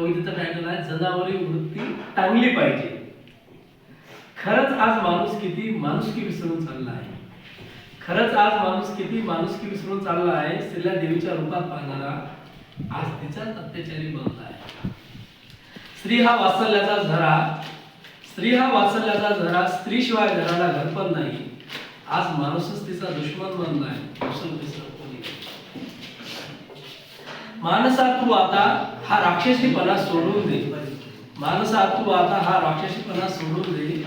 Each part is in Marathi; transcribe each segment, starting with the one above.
कवितेचं टायटल आहे जनावरी वृत्ती टांगली पाहिजे. खरंच आज माणूस किती माणुसकी विसरून चालला आहे. खरंच आज माणूस किती माणुसकी विसरून चालला आहे. स्त्रीला देवीच्या रूपात पाहणारा आज तिचाच अत्याचारी बनला आहे. स्त्री हा वात्सल्याचा झरा. स्त्री हा वात्सल्याचा झरा. स्त्री शिवाय घराला घर पण नाही. आज माणूसच तिचा दुश्मन बनला आहे दुसरं तिसरं कोणी नाही. मानसा तू आता हा राक्षसीपणा सोडून दे. मानसा तू आता हा राक्षसीपणा सोडून दे.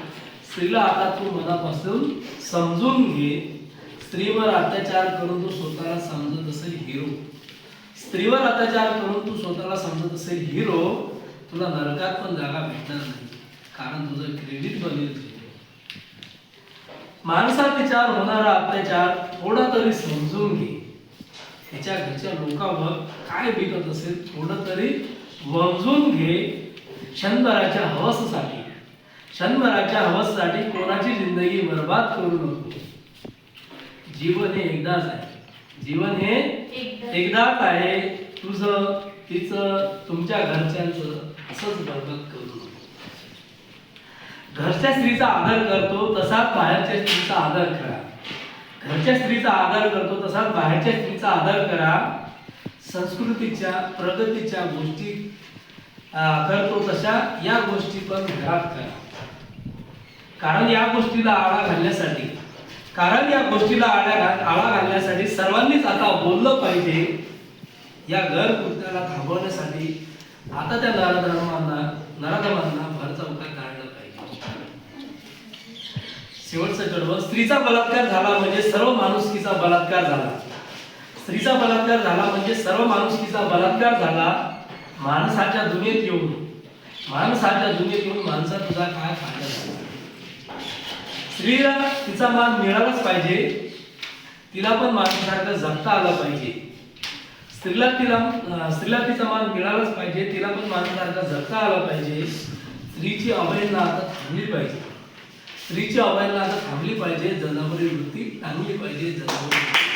स्त्रीला आता तू मनापासून समजून घे. स्त्रीवर अत्याचार करून तू स्वतःला समजत असेल हिरो स्त्रीवर अत्याचार करून तू स्वतःला समजत असेल हिरो तुला नरकात पण जागा भेटणार नाही. कारण तुझं क्रेडिट बनेल zero. माणसा तिच्यावर होणारा अत्याचार थोडा तरी समजून घे. तिच्या घरच्या लोकांवर काय बिकत असेल थोडं तरी वमजून घे क्षणभराच्या हवससाठी. क्षणभराच्या हवससाठी कोणाची जिंदगी बर्बाद करू नको. जीवन हे एकदाच आहे. जीवन हे एकदाच आहे. तुझं तिचं तुमच्या घरच्यांचं असंच बरबाद करू नको. घरच्या स्त्रीचा आदर करतो तसाच बाहेरच्या स्त्रीचा आदर करा. घरच्या स्त्रीचा आदर करतो तसाच बाहेरच्या स्त्रीचा आदर करा. संस्कृतीच्या प्रगतीच्या गोष्टी करतो तशा या गोष्टी पण घरात करा. कारण या गोष्टीला आळा घालण्यासाठी कारण या गोष्टीला आळा आळा घालण्यासाठी सर्वांनीच आता बोललं पाहिजे. या घर कृत्याला थांबवण्यासाठी आता त्या नराधमांना नराधमांना भर चौकात काढणं शेवटचं कडवं स्त्रीचा बलात्कार झाला म्हणजे सर्व माणुसकीचा बलात्कार झाला. स्त्रीचा बलात्कार झाला म्हणजे सर्व माणुसकीचा बलात्कार झाला. माणसाच्या दुनियेत येऊन. माणसाच्या दुनियेत येऊन माणसा तुझा काय फायदा झाला? स्त्रीला तिचा मान मिळालाच पाहिजे. तिला पण माणसासारखं जगता आलं पाहिजे. स्त्रीला तिला स्त्रीला तिचा मान मिळालाच पाहिजे. तिला पण माणसासारखं जगता आलं पाहिजे. स्त्रीची अवहेलना आता थांबली पाहिजे. स्त्रीच्या अवहेलना आता थांबली पाहिजे जनावरी वृत्ती टांगली पाहिजे जनावरी वृत्ती.